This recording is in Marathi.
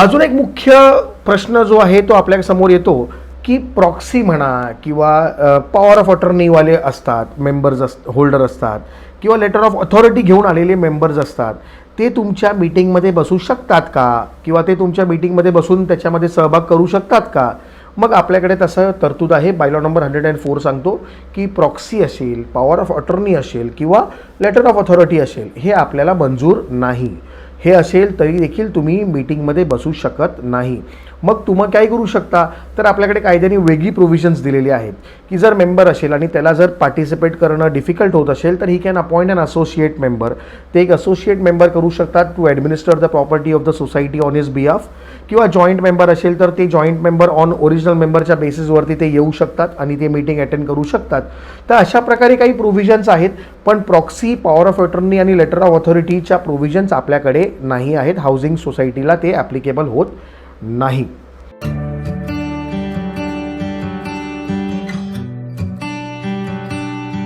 अजून एक मुख्य प्रश्न जो आहे तो आपल्यासमोर येतो की प्रॉक्सी म्हणा किंवा पॉवर ऑफ अटर्नीवाले असतात मेंबर्स अस होल्डर असतात किंवा लेटर ऑफ अथॉरिटी घेऊन आलेले मेंबर्स असतात ते तुमच्या मीटिंगमध्ये बसू शकतात का? किंवा ते तुमच्या मीटिंगमध्ये बसून त्याच्यामध्ये सहभाग करू शकतात का? मग आपल्याकडे तसं तरतूद आहे. Bylaw number hundred and four सांगतो की प्रॉक्सी असेल पॉवर ऑफ अटर्नी असेल किंवा लेटर ऑफ अथॉरिटी असेल हे आपल्याला मंजूर नाही. हे असेल तरी देखील तुम्ही मीटिंगमध्ये बसू शकत नाही. मग तुम्ही काय करू शकता? तर आपल्याकडे कायद्याने वेगळी प्रोव्हिजन्स दिलेली आहेत. की जर मेंबर असेल आणि त्याला जर पार्टिसिपेट करणं डिफिकल्ट होत असेल तर he can appoint an associate member ते एक असोसिएट मेंबर करू शकतात to administer the property of the society on his behalf किंवा जॉईंट मेंबर असेल तर ते जॉईंट मेंबर ऑन ओरिजिनल मेंबरच्या बेसिसवरती ते येऊ शकतात आणि ते मीटिंग अटेंड करू शकतात. तर अशा प्रकारे काही प्रोव्हिजन्स आहेत. पण प्रॉक्सी पॉवर ऑफ अटर्नी आणि लेटर ऑफ ऑथॉरिटीच्या प्रोव्हिजन्स आपल्याकडे नाही आहेत. हाऊसिंग सोसायटीला ते ॲप्लिकेबल होत नाही.